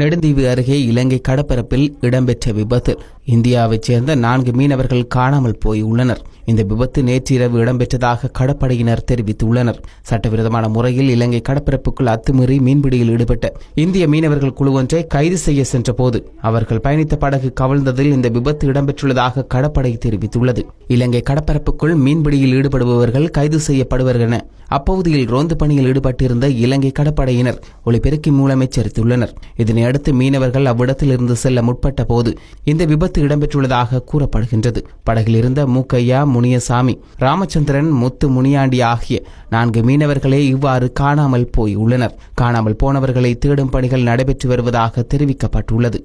நெடுந்தீவு அருகே இலங்கை கடப்பரப்பில் இடம்பெற்ற விபத்தில் இந்தியாவைச் சேர்ந்த நான்கு மீனவர்கள் காணாமல் போய் உள்ளனர். இந்த விபத்து நேற்றிரவு இடம்பெற்றதாக கடற்படையினர் தெரிவித்துள்ளனர். சட்டவிரோதமான முறையில் இலங்கை கடற்பரப்புக்குள் அத்துமீறி மீன்பிடியில் ஈடுபட்ட இந்திய மீனவர்கள் குழு ஒன்றை கைது செய்ய சென்றபோது அவர்கள் பயணித்த படகு கவிழ்ந்ததில் இந்த விபத்து இடம்பெற்றுள்ளதாக கடற்படை தெரிவித்துள்ளது. இலங்கை கடற்பரப்புக்குள் மீன்பிடியில் ஈடுபடுபவர்கள் கைது செய்யப்படுவர் என அப்பகுதியில் ரோந்து பணியில் ஈடுபட்டிருந்த இலங்கை கடற்படையினர் ஒளிபெருக்கி மூலம் எச்சரித்துள்ளனர். இதனையடுத்து மீனவர்கள் அவ்விடத்தில் இருந்து செல்ல முற்பட்ட போது இந்த விபத்து விபத்து இடம்பெற்றுள்ளதாக கூறப்படுகின்றது. படகில் இருந்த மூக்கையா முனியசாமி ராமச்சந்திரன் முத்து முனியாண்டி ஆகிய நான்கு மீனவர்களே இவ்வாறு காணாமல் போய் உள்ளனர் காணாமல் போனவர்களை தேடும் பணிகள் நடைபெற்று வருவதாக தெரிவிக்கப்பட்டுள்ளது.